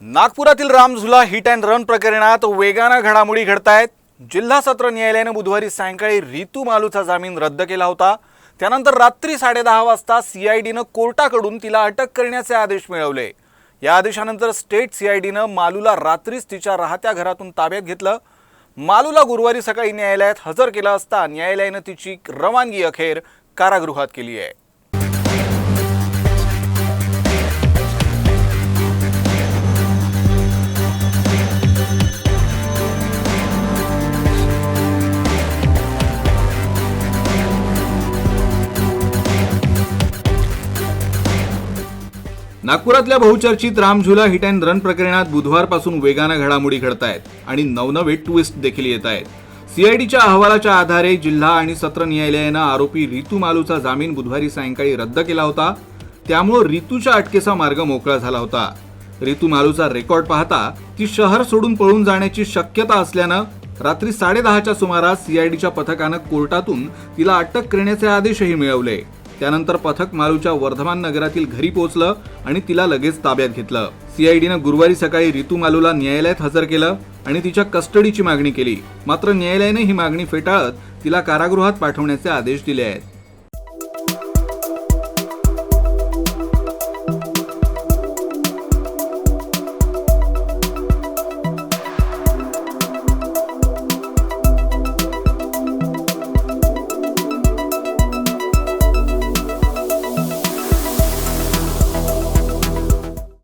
नागपुरातील Ramjhula hit and run प्रकरणात वेगानं घडामोडी घडतायत. जिल्हा सत्र न्यायालयानं बुधवारी सायंकाळी रितू मालूचा जामीन रद्द केला होता. त्यानंतर रात्री साडेदहा वाजता सीआयडीनं कोर्टाकडून तिला अटक करण्याचे आदेश मिळवले. या आदेशानंतर स्टेट सीआयडीनं मालूला रात्रीच तिच्या राहत्या घरातून ताब्यात घेतलं. मालूला गुरुवारी सकाळी न्यायालयात हजर केलं असता न्यायालयानं तिची रवानगी अखेर कारागृहात केली आहे. नागपुरातल्या बहुचर्चित रामझुला हिट अँड रन प्रकरणात बुधवारपासून वेगानं घडामोडी घडत आहेत आणि नवनवे ट्विस्ट देखील येत आहेत सीआयडीच्या अहवालाच्या आधारे जिल्हा आणि सत्र न्यायालयानं आरोपी रितू मालूचा जामीन बुधवारी सायंकाळी रद्द केला होता. त्यामुळं रितूच्या अटकेचा मार्ग मोकळा झाला होता. रितू मालूचा रेकॉर्ड पाहता ती शहर सोडून पळून जाण्याची शक्यता असल्यानं रात्री साडेदहाच्या सुमारास सीआयडीच्या पथकानं कोर्टातून तिला अटक करण्याचे आदेशही मिळवले. त्यानंतर पथक मालूच्या वर्धमान नगरातील घरी पोहोचलं आणि तिला लगेच ताब्यात घेतलं. सीआयडीनं गुरुवारी सकाळी रितू मालूला न्यायालयात हजर केलं आणि तिच्या कस्टडीची मागणी केली. मात्र न्यायालयाने ही मागणी फेटाळत तिला कारागृहात पाठवण्याचे आदेश दिले आहेत.